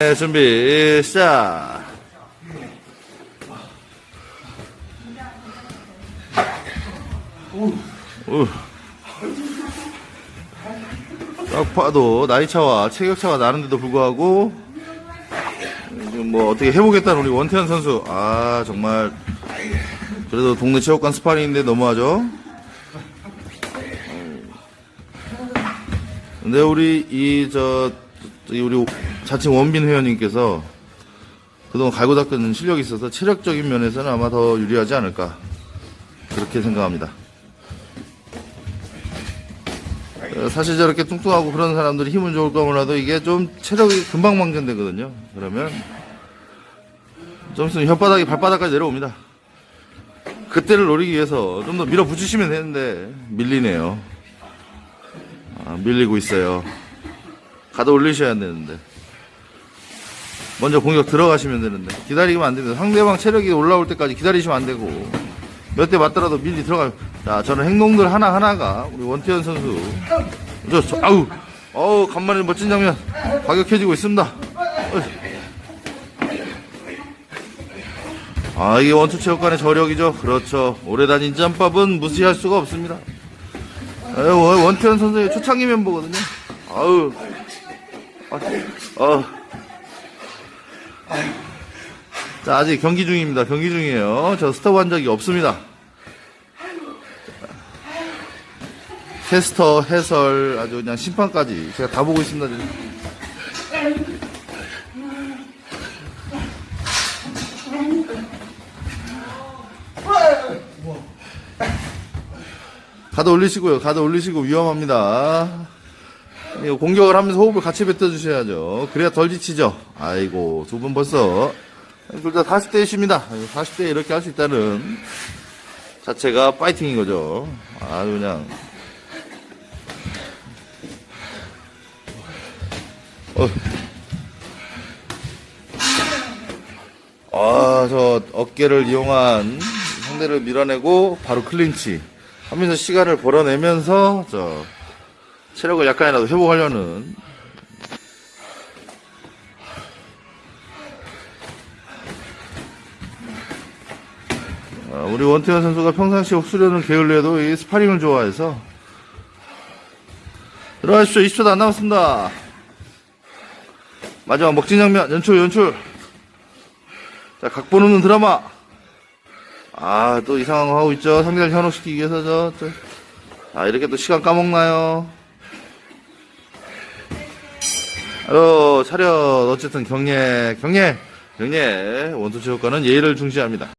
네, 준비, 시작. 우. 딱 봐도 나이 차와 체격 차가 나는데도 불구하고 뭐 어떻게 해보겠다는 우리 원태현 선수 아 정말 그래도 동네 체육관 스파링인데 너무하죠 근데 우리 이저 우리 자칭 원빈 회원님께서 그동안 갈고 닦은 실력이 있어서 체력적인 면에서는 아마 더 유리하지 않을까 그렇게 생각합니다. 어, 사실 저렇게 뚱뚱하고 그런 사람들이 힘은 좋을 거라도 이게 좀 체력이 금방 망전되거든요. 그러면 좀 있으면 혓바닥이 발바닥까지 내려옵니다. 그때를 노리기 위해서 좀 더 밀어붙이시면 되는데 밀리네요. 아, 밀리고 있어요. 가다 올리셔야 되는데. 먼저 공격 들어가시면 되는데. 기다리면 안 됩니다. 상대방 체력이 올라올 때까지 기다리시면 안 되고. 몇 대 맞더라도 밀리 들어가요. 자, 저는 행동들 하나하나가 우리 원태현 선수. 저, 저, 아우, 어우, 간만에 멋진 장면. 과격해지고 있습니다. 아, 이게 원투 체육관의 저력이죠. 그렇죠. 오래 다닌 짬밥은 무시할 수가 없습니다. 에, 원- 원태현 선수의 초창기 멤버거든요. 아우. 아, 어. 자, 아직 경기 중입니다. 경기 중이에요. 저 스톱 한 적이 없습니다. 캐스터, 해설, 아주 그냥 심판까지 제가 다 보고 있습니다. 가드 올리시고요. 가드 올리시고 위험합니다. 이거 공격을 하면서 호흡을 같이 뱉어주셔야죠. 그래야 덜 지치죠. 아이고, 두 분 벌써 둘 다 40대이십니다. 40대 이렇게 할 수 있다는 자체가 파이팅인 거죠. 아주 그냥. 어. 아, 저 어깨를 이용한 상대를 밀어내고 바로 클린치 하면서 시간을 벌어내면서 저 체력을 약간이라도 회복하려는. 아, 우리 원태현 선수가 평상시 흡수려는 게을러도 이 스파링을 좋아해서. 들어가십시오. 20초도 안 남았습니다. 마지막 먹진 장면. 연출 연출. 자 각본없는 드라마. 아 또 이상한 거 하고 있죠. 상대를 현혹시키기 위해서 저, 저. 아 이렇게 또 시간 까먹나요 어, 차렷, 어쨌든 경례, 경례, 경례, 원투체육관은 예의를 중시합니다.